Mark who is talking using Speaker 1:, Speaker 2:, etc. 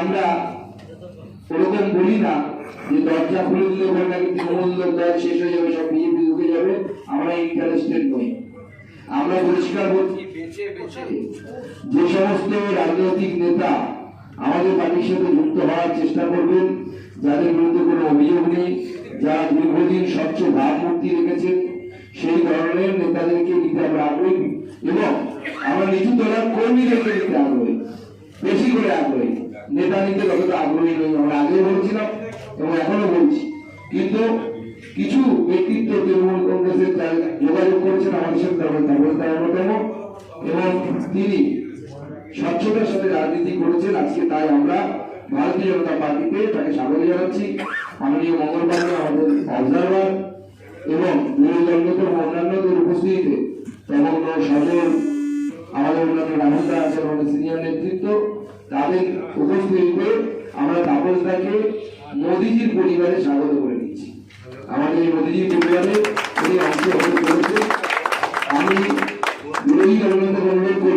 Speaker 1: আমরা ওরকম বলি না যে দরজা খুলে দিলে ওখানে নাকি তৃণমূল লোক দল শেষ হয়ে যাবে সব বিজেপি ঢুকে যাবে আমরা ইন্টারেস্টেড নই। আমরা পরিষ্কার বলছি যে সমস্ত রাজনৈতিক নেতা আমাদের পার্টির সাথে যুক্ত হওয়ার চেষ্টা করবেন যাদের বিরুদ্ধে কোনো অভিযোগ নেই যারা দীর্ঘদিন স্বচ্ছ ভাবমূর্তি রেখেছেন সেই ধরনের নেতাদেরকে নিতে আমরা আগ্রহী। এবং আমরা নিচু তলার কর্মীদেরকে নিতে আগ্রহী বেশি করে আগ্রহী। নেতা নিতে ততটা আগ্রহী নই আমরা আগে বলছিলাম এবং এখনও বলছি। কিন্তু কিছু ব্যক্তিত্ব তৃণমূল কংগ্রেসের যোগাযোগ করেছেন আমাদের সাথে তার এবং তিনি স্বচ্ছতার সাথে রাজনীতি করেছেন। আজকে তাই আমরা ভারতীয় জনতা পার্টিতে তাকে স্বাগত জানাচ্ছি। মাননীয় মঙ্গলবার আমাদের অবজারভার এবং দলনেতার অন্যান্যদের উপস্থিতিতে তমগ্ন সজল, আমাদের অন্যান্য রাহুলদা আছেন আমাদের সিনিয়র নেতৃত্ব তাদের উপস্থিতিতে আমরা তাপসদাকে মোদিজির পরিবারে স্বাগত করে নিচ্ছি আমাদের মোদিজির পরিবারে আমি বিরোধী দলনেতা কোনো